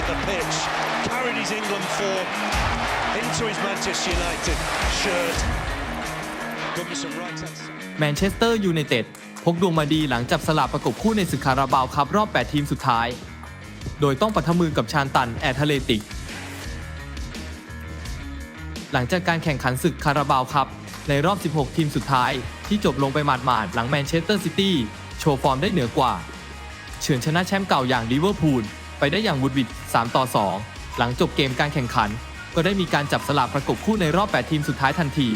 of the pitch, carried his England form into his Manchester United shirt. Goodness and right hand แมนเชสเตอร์ยูไนเต็ดพกดวงมาดีหลังจับสลากประกบคู่ในศึกคาราบาวครับรอบ 8 ทีมสุดท้าย โดยต้องปะทะมือกับชานตันแอตเลติก หลังจากการแข่งขันศึกคาราบาวครับในรอบ 16 ทีมสุดท้าย ที่จบลงไปหมาดๆหลังแมนเชสเตอร์ซิตี้โชว์ฟอร์มได้เหนือกว่า เฉือนชนะแชมป์เก่าอย่างลิเวอร์พูล ไปได้อย่างวุดวิด3 ต่อ 2 หลังจบเกมการแข่งขัน ก็ได้มีการจับสลากประกบคู่ในรอบ 8 ทีมสุดท้ายทันที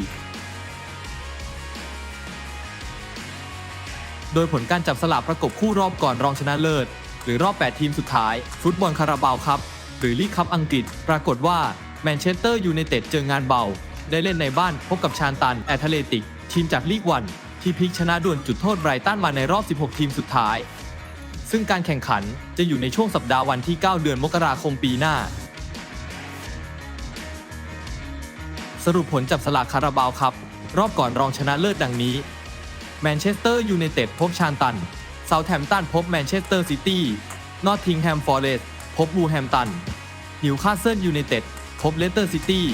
โดยผลการจับสลากประกบคู่รอบก่อนรองชนะเลิศ หรือรอบ 8 ทีมสุดท้าย ฟุตบอลคาราบาวครับ หรือลีกคัพอังกฤษ ปรากฏว่าแมนเชสเตอร์ยูไนเต็ดเจองานเบา ได้เล่นในบ้านพบกับชานตันแอตเลติกทีมจากลีกวันที่พลิกชนะด่วนจุดโทษไบรตันมาในรอบ 16 ทีมสุดท้าย ซึ่งการแข่งขันจะอยู่ในช่วงสัปดาห์วันที่ 9 เดือนมกราคมปีหน้า สรุปผลจับสลากคาราบาวครับ รอบก่อนรองชนะเลิศดังนี้ แมนเชสเตอร์ยูไนเต็ดพบชานตันเซาท์แฮมป์ตันพบแมนเชสเตอร์ซิตี้ นอตทิงแฮมฟอร์เรสต์พบบูแฮมตันนิวคาสเซิลยูไนเต็ดพบเลสเตอร์ซิตี้